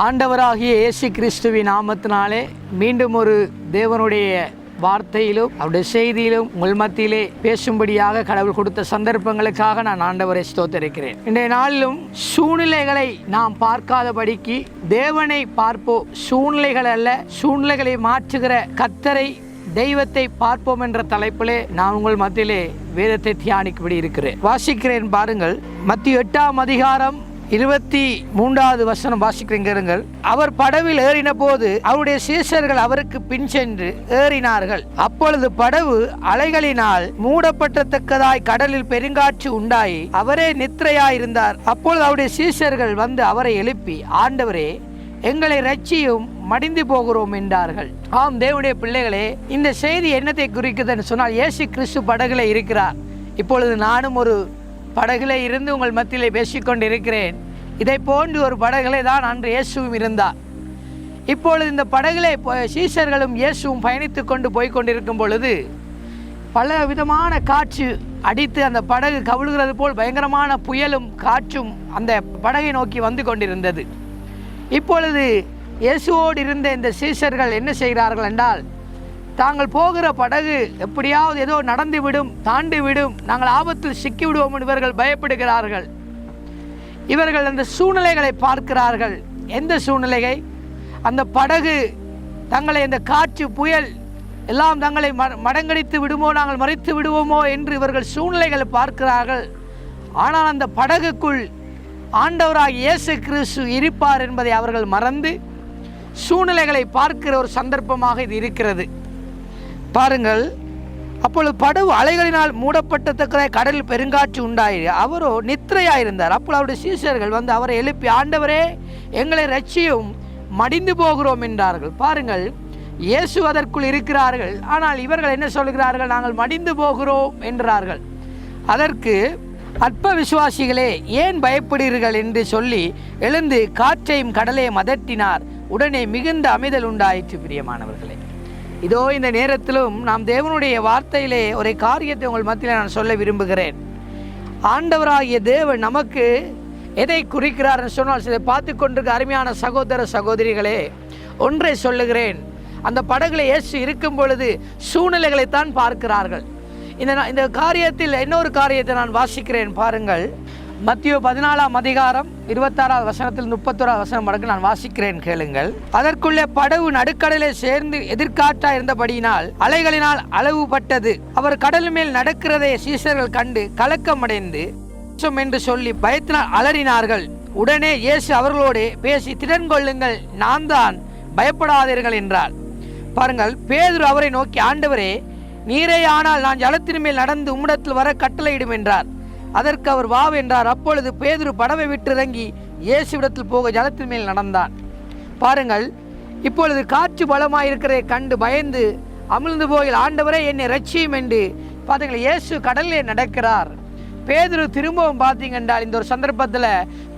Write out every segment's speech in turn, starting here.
ஆண்டவராகிய இயேசு கிறிஸ்துவின் நாமத்தினாலே மீண்டும் ஒரு தேவனுடைய வார்த்தையிலும் அவருடைய செய்தியிலும் உங்கள் மத்தியிலே பேசும்படியாக கடவுள் கொடுத்த சந்தர்ப்பங்களுக்காக நான் ஆண்டவரை ஸ்தோத்தரிக்கிறேன். இன்றைய நாளிலும் சூழ்நிலைகளை நாம் பார்க்காதபடிக்கு தேவனை பார்ப்போம் சூழ்நிலைகள் அல்ல சூழ்நிலைகளை மாற்றுகிற கத்தரை தெய்வத்தை பார்ப்போம் என்ற தலைப்பிலே நான் உங்கள் மத்தியிலே வேதத்தை தியானிக்கும்படி இருக்கிறேன். வாசிக்கிறேன் பாருங்கள் மத்திய எட்டாம் அதிகாரம் இருபத்தி மூன்றாவது வசனம் வாசிக்கிறீர்கள் அவர் படவில் ஏறின போது அவருடைய சீசர்கள் அவருக்கு பின் சென்று ஏறினார்கள். அப்பொழுது படவு அலைகளினால் மூடப்பட்டத்தக்கதாய் கடலில் பெருங்காற்று உண்டாயி அவரே நித்திரையாயிருந்தார். அப்பொழுது அவருடைய சீசர்கள் வந்து அவரை எழுப்பி ஆண்டவரே எங்களை ரட்சியும் மடிந்து போகிறோம் என்றார்கள். ஆம் தேவனுடைய பிள்ளைகளே இந்த செய்தி என்னத்தை குறிக்குதுன்னு சொன்னால் இயேசு கிறிஸ்து படகுல இருக்கிறார். இப்பொழுது நானும் ஒரு படகுல இருந்து உங்கள் மத்தியிலே பேசிக்கொண்டிருக்கிறேன். இதை போன்று ஒரு படகுல தான் அன்று இயேசுவும் இருந்தார். இப்பொழுது இந்த படகிலே சீசர்களும் இயேசுவும் பயணித்து கொண்டு போய் கொண்டிருக்கும் பொழுது பல விதமான காற்று அடித்து அந்த படகு கவிழுகிறது போல் பயங்கரமான புயலும் காற்றும் அந்த படகை நோக்கி வந்து கொண்டிருந்தது. இப்பொழுது இயேசுவோடு இருந்த இந்த சீசர்கள் என்ன செய்கிறார்கள் என்றால் தாங்கள் போகிற படகு எப்படியாவது ஏதோ நடந்து விடும் தாண்டி விடும் நாங்கள் ஆபத்தில் சிக்கிவிடுவோம் என்று இவர்கள் பயப்படுகிறார்கள். இவர்கள் அந்த சூழ்நிலைகளை பார்க்கிறார்கள். எந்த சூழ்நிலையை? அந்த படகு தங்களை இந்த காற்று புயல் எல்லாம் தங்களை ம- மடங்கடித்து விடுமோ நாங்கள் மறைத்து விடுவோமோ என்று இவர்கள் சூழ்நிலைகளை பார்க்கிறார்கள். ஆனால் அந்த படகுக்குள் ஆண்டவராக இயேசு கிறிஸ்து இருப்பார் என்பதை அவர்கள் மறந்து சூழ்நிலைகளை பார்க்கிற ஒரு சந்தர்ப்பமாக இது இருக்கிறது. பாருங்கள் அப்பொழுது படகு அலைகளினால் மூடப்பட்டத்தக்க கடலில் பெருங்காற்று உண்டாயி அவரோ நித்திரையாயிருந்தார். அப்பொழுது அவருடைய சீசர்கள் வந்து அவரை எழுப்பி ஆண்டவரே எங்களை ரட்சியும் மடிந்து போகிறோம் என்றார்கள். பாருங்கள் இயேசு அதற்குள் இருக்கிறார்கள். ஆனால் இவர்கள் என்ன சொல்கிறார்கள்? நாங்கள் மடிந்து போகிறோம் என்றார்கள். அதற்கு அற்ப விசுவாசிகளே ஏன் பயப்படுகிறீர்கள்? என்று சொல்லி எழுந்து காற்றையும் கடலையும் அதட்டினார். உடனே மிகுந்த அமைதல் உண்டாயிற்று பிரியமானவர்களே. இதோ இந்த நேரத்திலும் நாம் தேவனுடைய வார்த்தையிலே ஒரு காரியத்தை உங்கள் மத்தியில் நான் சொல்ல விரும்புகிறேன். ஆண்டவராகிய தேவன் நமக்கு எதை குறிக்கிறார் சொன்னால் சில பார்த்து கொண்டிருக்க அருமையான சகோதர சகோதரிகளே ஒன்றை சொல்லுகிறேன். அந்த படகுல இயேசு இருக்கும் பொழுது சூழ்நிலைகளைத்தான் பார்க்கிறார்கள். இந்த இந்த காரியத்தில் இன்னொரு காரியத்தை நான் வாசிக்கிறேன் பாருங்கள். மத்திய பதினாலாம் அதிகாரம் இருபத்தாறாவது வசனத்தில் முப்பத்தோராவது வசனம் வரைக்கும் நான் வாசிக்கிறேன் கேளுங்கள். அதற்குள்ளே படவு நடுக்கடலை சேர்ந்து எதிர்காற்றா இருந்தபடியினால் அலைகளினால் அளவுபட்டது அவர் கடல் மேல் நடக்கிறதை சீசர்கள் கண்டு கலக்கமடைந்து என்று சொல்லி பயத்தினால் அலறினார்கள். உடனே இயேசு அவர்களோடு பேசி திடன் கொள்ளுங்கள் நான் தான் பயப்படாதீர்கள் என்றார். பாருங்கள் பேதுரு அவரை நோக்கி ஆண்டவரே நீரே ஆனால் நான் ஜலத்தின் மேல் நடந்து உம்மிடத்தில் வர கட்டளையிடும் என்றார். அதற்கு அவர் வா என்றார். அப்பொழுது பேதுரு படவை விட்டு இறங்கி இயேசுவிடத்தில் போக ஜலத்தின் மேல் நடந்தான். பாருங்கள் இப்பொழுது காற்று பலமாயிருக்கிறதை கண்டு பயந்து அமிழ்ந்து போயில் ஆண்டவரே என்னை ரட்சியும் என்று பார்த்தீங்களா இயேசு கடலிலே நடக்கிறார். பேதுரு திரும்பவும் பார்த்தீங்க என்றால் இந்த ஒரு சந்தர்ப்பத்தில்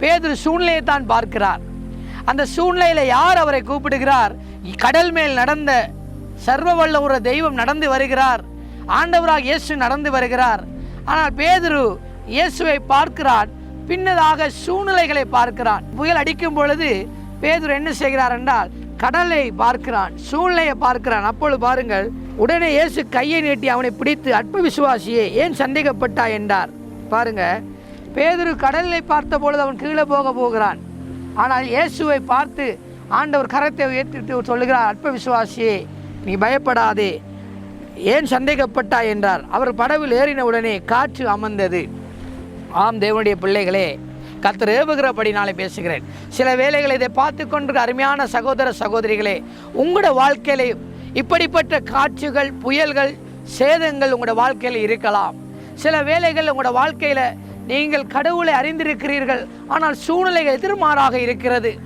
பேதுரு சூழ்நிலையை தான் பார்க்கிறார். அந்த சூழ்நிலையில் யார் அவரை கூப்பிடுகிறார்? கடல் மேல் நடந்த சர்வ வல்ல ஒரு தெய்வம் நடந்து வருகிறார். ஆண்டவராக இயேசு நடந்து வருகிறார். ஆனால் பேதுரு இயேசுவை பார்க்கிறான். பின்னதாக சூழ்நிலைகளை பார்க்கிறான். புயல் அடிக்கும் பொழுது பேதுரு என்ன செய்கிறார் என்றால் கடலை பார்க்கிறான். சூழ்நிலையை பார்க்கிறான். அப்பொழுது பாருங்கள் உடனே இயேசு கையை நீட்டி அவனை பிடித்து அற்ப விசுவாசியே ஏன் சந்தேகப்பட்டாய் என்றார். பாருங்க பேதுரு கடலை பார்த்த பொழுது அவன் கீழே போக போகிறான். ஆனால் இயேசுவை பார்த்து ஆண்டவர் கரத்தை உயர்த்திட்டு சொல்லுகிறார் அற்ப விசுவாசியே நீ பயப்படாதே ஏன் சந்தேகப்பட்டாய்? என்றார். அவர் படவில் ஏறின உடனே காற்று அமர்ந்தது. ஆம் தேவனுடைய பிள்ளைகளே கர்த்தர் ஏவுகிறபடினாலே பேசுகிறேன். சில வேளைகளை இதை பார்த்து கொண்டிருக்க அருமையான சகோதர சகோதரிகளே உங்களோட வாழ்க்கையிலே இப்படிப்பட்ட காட்சிகள் புயல்கள் சேதங்கள் உங்களோட வாழ்க்கையில் இருக்கலாம். சில வேளைகள் உங்களோட வாழ்க்கையில் நீங்கள் கடவுளை அறிந்திருக்கிறீர்கள் ஆனால் சூழ்நிலைகள் எதிர்மாறாக இருக்கிறது.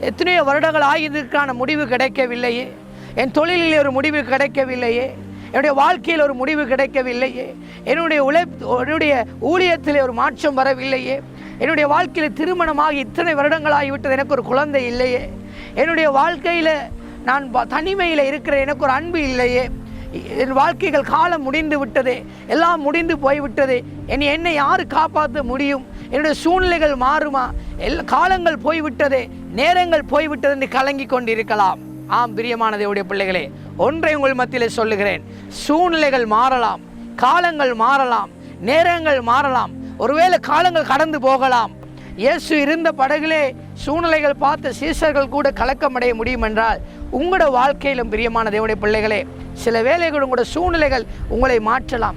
எத்தனையோ வருடங்கள் ஆகியதற்கான முடிவு கிடைக்கவில்லையே. என் தொழிலில் ஒரு முடிவு கிடைக்கவில்லையே. என்னுடைய வாழ்க்கையில் ஒரு முடிவு கிடைக்கவில்லையே. என்னுடைய உழை என்னுடைய ஊழியத்தில் ஒரு மாற்றம் வரவில்லையே. என்னுடைய வாழ்க்கையில் திருமணமாகி இத்தனை வருடங்களாகிவிட்டது எனக்கு ஒரு குழந்தை இல்லையே. என்னுடைய வாழ்க்கையில் நான் தனிமையில் இருக்கிற எனக்கு ஒரு அன்பு இல்லையே. என் வாழ்க்கைகள் காலம் முடிந்து விட்டது எல்லாம் முடிந்து போய்விட்டது. என்னை என்னை யார் காப்பாற்ற முடியும்? என்னுடைய சூழ்நிலைகள் மாறுமா? எல் காலங்கள் போய்விட்டது நேரங்கள் போய்விட்டது என்று கலங்கி கொண்டிருக்கலாம். ஆம் பிரியமான தேவடைய பிள்ளைகளே ஒன்றை உங்கள் மத்தியில் சொல்லுகிறேன். சூழ்நிலைகள் மாறலாம் காலங்கள் மாறலாம் நேரங்கள் மாறலாம் ஒருவேளை காலங்கள் கடந்து போகலாம். இயேசு இருந்த படகுலே சூழ்நிலைகள் பார்த்த சீசர்கள் கூட கலக்கமடைய முடியும் என்றால் உங்களோட வாழ்க்கையிலும் பிரியமான தேவடைய பிள்ளைகளே சில வேலைகள் உங்களோட சூழ்நிலைகள் உங்களை மாற்றலாம்.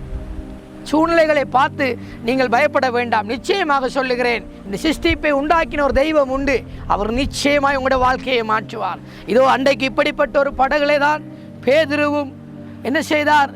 சூழ்நிலைகளை பார்த்து நீங்கள் பயப்பட வேண்டாம். நிச்சயமாக சொல்லுகிறேன். இந்த சிஸ்டிப்பை உண்டாக்கின ஒரு தெய்வம் உண்டு. அவர் நிச்சயமாய் உங்களோட வாழ்க்கையை மாற்றுவார். இதோ அன்றைக்கு இப்படிப்பட்ட ஒரு படகுலே தான் பேதுருவும் என்ன செய்தார்?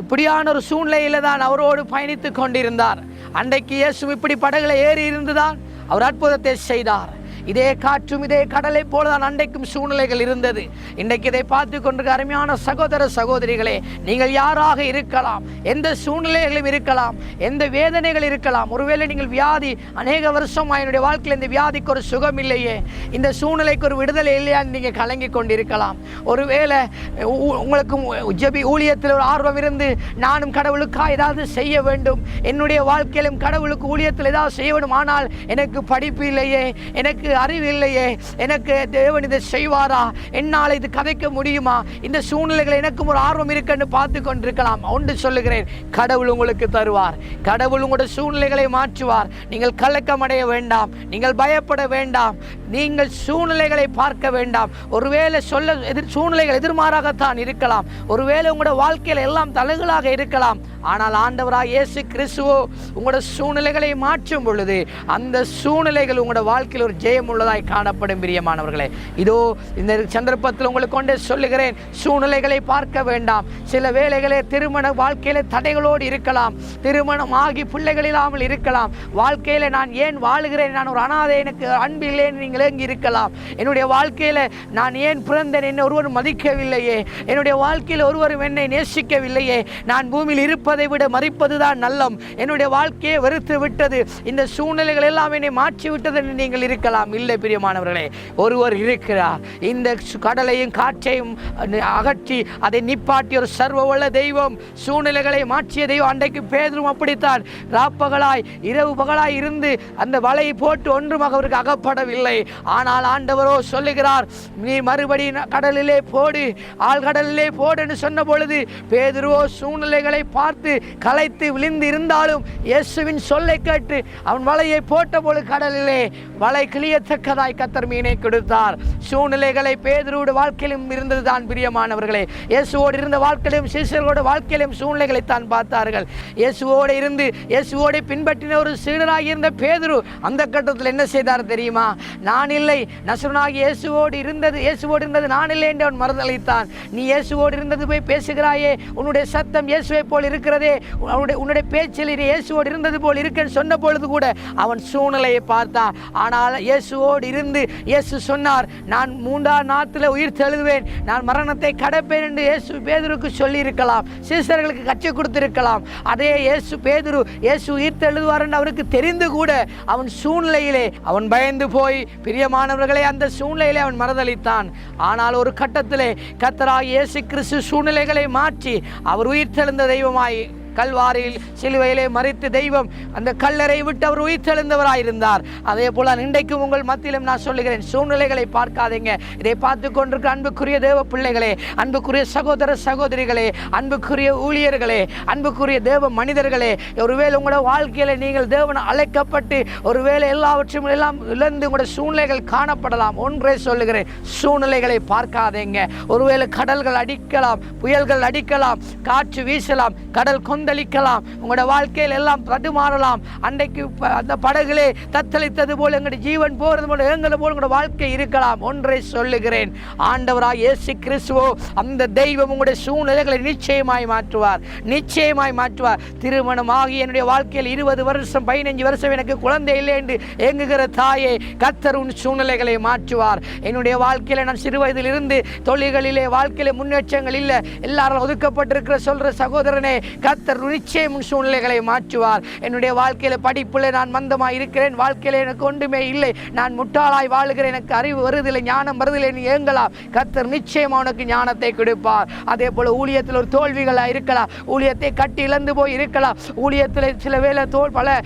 இப்படியான ஒரு சூழ்நிலையில தான் அவரோடு பயணித்து கொண்டிருந்தார். அன்றைக்கு இயேசு இப்படி படகுல ஏறி இருந்துதான் அவர் அற்புதத்தை செய்தார். இதே காற்றும் இதே கடலை போலதான் அன்றைக்கும் சூழ்நிலைகள் இருந்தது. இன்றைக்கு இதை பார்த்து கொண்டிருக்க அருமையான சகோதர சகோதரிகளே நீங்கள் யாராக இருக்கலாம்? எந்த சூழ்நிலைகளும் இருக்கலாம். எந்த வேதனைகள் இருக்கலாம். ஒருவேளை நீங்கள் வியாதி அநேக வருஷம் என்னுடைய வாழ்க்கையில் இந்த வியாதிக்கு ஒரு சுகம் இல்லையே. இந்த சூழ்நிலைக்கு ஒரு விடுதலை இல்லையான்னு நீங்கள் கலங்கி கொண்டிருக்கலாம். ஒருவேளை உ- உங்களுக்கு ஜபி ஊழியத்தில் ஒரு ஆர்வம் இருந்து நானும் கடவுளுக்கா ஏதாவது செய்ய வேண்டும்? என்னுடைய வாழ்க்கையிலும் கடவுளுக்கு ஊழியத்தில் ஏதாவது செய்ய வேண்டும்? ஆனால் எனக்கு படிப்பு இல்லையே. எனக்கு அறிவு இல்லையே எனக்கு தேவன் இதை செய்வாரா? என்னால் இது கதைக்க முடியுமா? இந்த சூழ்நிலைகள் எனக்கும் ஒரு ஆர்வம் இருக்குன்னு பார்த்து கொண்டிருக்கலாம். ஒன்று சொல்லுகிறேன் கடவுள் உங்களுக்கு தருவார். கடவுள் உங்களுடைய சூழ்நிலைகளை மாற்றுவார். நீங்கள் கலக்கமடைய வேண்டாம். நீங்கள் பயப்பட வேண்டாம். நீங்கள் சூழ்நிலைகளை பார்க்க வேண்டாம். ஒருவேளை சொல்ல எதிர் சூழ்நிலைகள் எதிர்மாறாகத்தான் இருக்கலாம். ஒருவேளை உங்களோட வாழ்க்கையில் எல்லாம் தலைகளாக இருக்கலாம். ஆனால் ஆண்டவராக இயேசு கிறிஸ்துவோ உங்களோட சூழ்நிலைகளை மாற்றும் பொழுது அந்த சூழ்நிலைகள் உங்களோட வாழ்க்கையில் ஒரு ஜெயம் உள்ளதாய் காணப்படும் பிரியமானவர்களே. இதோ இந்த சந்தர்ப்பத்தில் உங்களுக்கு கொண்டே சொல்லுகிறேன் சூழ்நிலைகளை பார்க்க வேண்டாம். சில வேலைகளே திருமண வாழ்க்கையில தடைகளோடு இருக்கலாம். திருமணம் ஆகி பிள்ளைகள் இல்லாமல் இருக்கலாம். வாழ்க்கையில நான் ஏன் வாழுகிறேன்? நான் ஒரு அனாதை எனக்கு அன்பு இல்லைன்னு நீங்கள் ஏங்கி இருக்கலாம் என்னுடைய வாழ்க்கையில் நான் ஏன் பிறந்தேன் என்னை ஒருவர் மதிக்கவில்லையே. என்னுடைய வாழ்க்கையில் ஒருவரும் என்னை நேசிக்கவில்லையே. நான் பூமியில் இருப்பதை விட மறிப்பதுதான் நல்லம். என்னுடைய வாழ்க்கையை வெறுத்து விட்டது. இந்த சூழ்நிலைகள் எல்லாம் என்னை மாற்றி விட்டது என்று நீங்கள் இருக்கலாம். இல்லை பிரியமானவர்களே ஒருவர் இருக்கிறார். இந்த சு- கடலையும் காற்றையும் அகற்றி அதை நிப்பாட்டி ஒரு சர்வ உள்ள தெய்வம் சூழ்நிலைகளை மாற்றிய தெய்வம் அன்றைக்கு பேதரும் அப்படித்தான். ராப்பகலாய் இரவு பகலாய் இருந்து அந்த வலையை போட்டு ஒன்றும் அவருக்கு அகப்படவில்லை. ஆனால் ஆண்டவரோ சொல்லுகிறார் நீ மறுபடி கடலிலே போடு ஆழ்கடலிலே போடு என்று சொன்ன பொழுது பேதுருவோ சூழ்நிலைகளை பார்த்து களைத்து விழுந்து இருந்தாலும் இயேசுவின் சொல்லை கேட்டு அவன் வலையை போட்ட பொழுது கடலிலே வலை கிளியத்தக்கதாய் கத்தர் மீனை கொடுத்தார். சூழ்நிலைகளை பேதுருவோட வாழ்க்கையிலும் இருந்தது தான் பிரியமானவர்களே. இயேசுவோடு இருந்த வாழ்க்கையிலும் சீசர்களோட வாழ்க்கையிலும் சூழ்நிலைகளை தான் பார்த்தார்கள். இயேசுவோடு இருந்து இயேசுவோடு பின்பற்றின ஒரு சீடராக இருந்த பேதுரு அந்த கட்டத்தில் என்ன செய்தார் தெரியுமா? நான் இல்லை. நசுரனாகி இயேசுவோடு இருந்தது இயேசுவோடு இருந்தது நான் இல்லை என்று அவன் மறுதளித்தான் நீ இயேசுவோடு இருந்தது போய் பேசுகிறாயே உன்னுடைய சத்தம் இயேசுவை போல் இருக்கிறதே உன்னுடைய உன்னுடைய பேச்சில் நீ இயேசுவோடு இருந்தது போல் இருக்கன்னு சொன்ன பொழுது கூட அவன் சூழ்நிலையை பார்த்தான். ஆனால் இயேசுவோடு இருந்து இயேசு சொன்னார் நான் மூன்றாம் நாத்தில் உயிர் தெழுவேன். நான் மரணத்தை கடப்பேன் என்று இயேசு பேதருக்கு சொல்லியிருக்கலாம். சீசர்களுக்கு கட்சி கொடுத்திருக்கலாம். அதே இயேசு பேதுரு இயேசு உயிர் தெழுவார் என்று அவருக்கு தெரிந்து கூட அவன் சூழ்நிலையிலே அவன் பயந்து போய் பிரியமானவர்களே அந்த சூழ்நிலையிலே அவன் மறுதளித்தான் ஆனால் ஒரு கட்டத்திலே கத்தராக இயேசு கிறிஸ்து சூழ்நிலைகளை மாற்றி அவர் உயிர் தெழுந்த தெய்வமாய் கல்வாரியில் சிலுவையிலே மறித்து தெய்வம். அந்த கல்லறை விட்டு அவர் உயிர்த்தெழுந்தவராயிருந்தார். அதே போல இன்றைக்கும் உங்கள் மத்தியிலும் நான் சொல்லுகிறேன் சூழ்நிலைகளை பார்க்காதீங்க. இதை பார்த்து கொண்டிருக்க அன்புக்குரிய தேவ பிள்ளைகளே அன்புக்குரிய சகோதர சகோதரிகளே அன்புக்குரிய ஊழியர்களே அன்புக்குரிய தேவ மனிதர்களே ஒருவேளை உங்களோட வாழ்க்கையில நீங்கள் தேவன் அழைக்கப்பட்டு ஒருவேளை எல்லாவற்றையும் எல்லாம் இழந்து உங்களோட சூழ்நிலைகள் காணப்படலாம். ஒன்றே சொல்லுகிறேன் சூழ்நிலைகளை பார்க்காதீங்க. ஒருவேளை கடல்கள் அடிக்கலாம் புயல்கள் அடிக்கலாம் காற்று வீசலாம் கடல் கொந்த கொந்தளிக்கலாம். உங்களோட வாழ்க்கையில் எல்லாம் தடுமாறலாம். அன்றைக்கு ப- அந்த படகுலே தத்தளித்தது போல் எங்களுடைய ஜீவன் போறது போல எங்களை போல் உங்களோட வாழ்க்கை இருக்கலாம். ஒன்றை சொல்லுகிறேன். ஆண்டவராக இயேசு கிறிஸ்துவோ அந்த தெய்வம் உங்களுடைய சூழ்நிலைகளை நிச்சயமாய் மாற்றுவார். நிச்சயமாய் மாற்றுவார். திருமணம் ஆகி என்னுடைய வாழ்க்கையில் இருபது வருஷம் பதினஞ்சு வருஷம் எனக்கு குழந்தை இல்லை என்று ஏங்குகிற தாயே கத்தர் உன் சூழ்நிலைகளை மாற்றுவார். என்னுடைய வாழ்க்கையில் நான் சிறு வயதிலிருந்து தொழில்களிலே வாழ்க்கையில முன்னேற்றங்கள் இல்லை. எல்லாரும் ஒதுக்கப்பட்டிருக்கிற சொல்ற சகோதரனே கத்த கத்தர் நிச்சயம் சூழ்நிலைகளை மாற்றுவார். என்னுடைய வாழ்க்கையில் படிப்பில் நான் மந்தமாக இருக்கிறேன். வாழ்க்கையில எனக்கு ஒன்றுமே இல்லை. நான் முட்டாளாய் வாழுகிறேன். எனக்கு அறிவு வருதில்லை ஞானம் வருதில்லை நீ ஏங்கலாம். கத்தர் நிச்சயம் உனக்கு ஞானத்தை கொடுப்பார். அதே போல் ஊழியத்தில் ஒரு தோல்விகளாக இருக்கலாம். ஊழியத்தை கட்டி இழந்து போய் இருக்கலாம். ஊழியத்தில் சில வேலை தோல் பல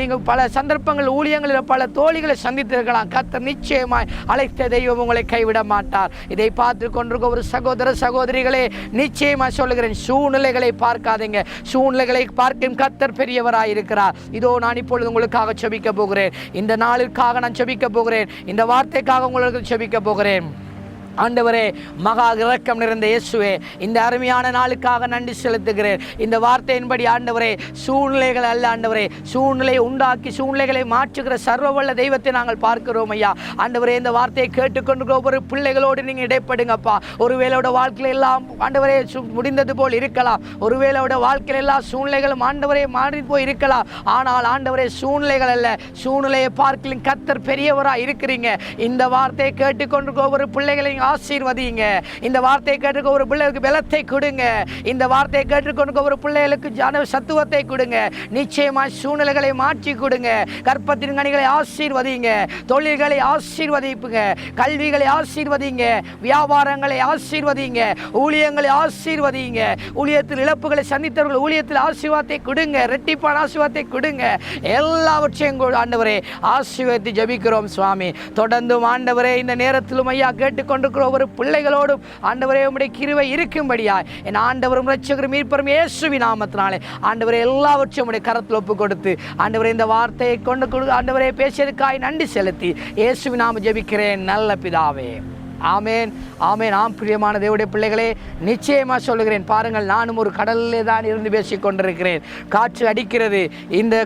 நீங்க பல சந்தர்ப்பங்கள் ஊழியங்களில் பல தோழிகளை சந்தித்திருக்கலாம். கத்தர் நிச்சயமாய் அழைத்த தெய்வம் உங்களை கைவிட மாட்டார். இதை பார்த்து கொண்டிருக்க ஒரு சகோதர சகோதரிகளே நிச்சயமா சொல்லுகிறேன். சூழ்நிலைகளை பார்க்காதீங்க. சூழ்நிலைகளை பார்க்கும் கத்தர் பெரியவராய் இருக்கிறார் இதோ நான் இப்பொழுது உங்களுக்காக செபிக்க போகிறேன். இந்த நாளிற்காக நான் செபிக்க போகிறேன். இந்த வார்த்தைக்காக உங்களுக்கு செபிக்க போகிறேன். ஆண்டவரே மகா இரக்கம் நிறைந்த இயேசுவே இந்த அருமையான நாளுக்காக நன்றி செலுத்துகிறேன். இந்த வார்த்தையின்படி ஆண்டவரே சூழ்நிலைகள் அல்ல ஆண்டவரே சூழ்நிலையை உண்டாக்கி சூழ்நிலைகளை மாற்றுகிற சர்வவல்ல தெய்வத்தை நாங்கள் பார்க்கிறோம் ஐயா. ஆண்டவரே இந்த வார்த்தையை கேட்டுக்கொண்டு ஒவ்வொரு பிள்ளைகளோடு நீங்கள் இடைப்படுங்கப்பா. ஒருவேளோட வாழ்க்கையில எல்லாம் ஆண்டவரே சு- முடிந்தது போல் இருக்கலாம். ஒருவேளோட வாழ்க்கையில எல்லா சூழ்நிலைகளும் ஆண்டவரே மாறி போய் இருக்கலாம். ஆனால் ஆண்டவரே சூழ்நிலைகள் அல்ல. சூழ்நிலையை பார்க்கலாம் கத்தர் பெரியவராக இருக்கிறீங்க. இந்த வார்த்தையை கேட்டுக்கொண்டு ஒவ்வொரு பிள்ளைகளையும் ஆசீர்வதிங்க இந்த வார்த்தையை கேட்டுக்க ஒரு பிள்ளைகளுக்கு பலத்தை கொடுங்க. இந்த வார்த்தையை கேட்டுக்கொண்டு ஒரு பிள்ளைகளுக்கு ஜன சத்துவத்தை கொடுங்க. நிச்சயமாய் சூழ்நிலைகளை மாற்றி கொடுங்க. கற்பத்தின் கனிகளை ஆசீர்வதிங்க தொழில்களை ஆசீர்வதிப்புங்க. கல்விகளை ஆசீர்வதிங்க வியாபாரங்களை ஆசீர்வதிங்க ஊழியங்களை ஆசீர்வதிங்க ஊழியத்தில் இழப்புகளை சந்தித்தவர்கள் ஊழியத்தில் ஆசீர்வாதத்தை கொடுங்க. ரெட்டிப்பான ஆசீர்வாதத்தை கொடுங்க. எல்லாவற்றையும் ஆண்டவரே ஆசீர்வதித்து ஜெபிக்கிறோம் சுவாமி. தொடர்ந்தும் ஆண்டவரே இந்த நேரத்திலும் ஐயா கேட்டுக்கொண்டிருக்கிற ஒவ்வொரு பிள்ளைகளோடும் ஆண்டவரே உடைய கிருவை இருக்கும்படியாய். என் ஆண்டவரும் ரட்சகரும் மீட்பரும் இயேசுவி நாமத்தினாலே. ஆண்டவரே எல்லாவற்றையும் உடைய கரத்தில் ஒப்பு கொடுத்து ஆண்டவரே இந்த வார்த்தையை கொண்டு கொடு ஆண்டவரே பேசியதுக்காய் நன்றி செலுத்தி இயேசுவி நாம ஜெபிக்கிறேன் நல்ல பிதாவே. ஆமேன் ஆமேன். ஆம் பிரியமான தேவடைய பிள்ளைகளே நிச்சயமாக சொல்லுகிறேன். பாருங்கள் நானும் ஒரு கடலிலே தான் இருந்து பேசிக் கொண்டிருக்கிறேன் காற்று அடிக்கிறது இந்த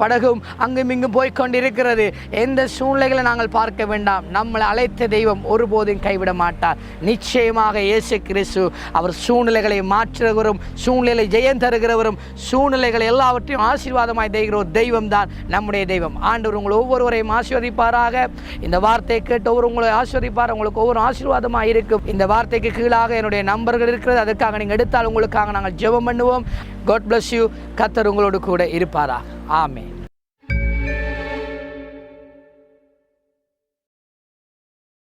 படகும் அங்கும் இங்கும் போய் கொண்டிருக்கிறது எந்த சூழ்நிலைகளை நாங்கள் பார்க்க வேண்டாம். நம்மளை அழைத்த தெய்வம் ஒருபோதும் கைவிட மாட்டார். நிச்சயமாக இயேசு கிறிஸ்து அவர் சூழ்நிலைகளை மாற்றுகிறவரும் சூழ்நிலை ஜெயம் தருகிறவரும் சூழ்நிலைகளை எல்லாவற்றையும் ஆசீர்வாதமாய் தெய்கிற ஒரு தெய்வம் தான் நம்முடைய தெய்வம். ஆண்டவர் உங்களை ஒவ்வொருவரையும் ஆசீர்வதிப்பாராக. இந்த வார்த்தையை கேட்டு ஒவ்வொரு உங்களை ஆசீர்வதிப்பார். உங்களுக்கு ஒவ்வொரு ஆசீர்வாதமாக இருக்கும் இந்த வார்த்தைக்கு கீழாக என்னுடைய நம்பர்கள் இருக்கிறது. அதற்காக நீங்கள் எடுத்தால் உங்களுக்காக நாங்கள் ஜெபம் பண்ணுவோம். காட் பிளஸ் யூ கத்தர் உங்களோடு கூட இருப்பாரா? ஆமே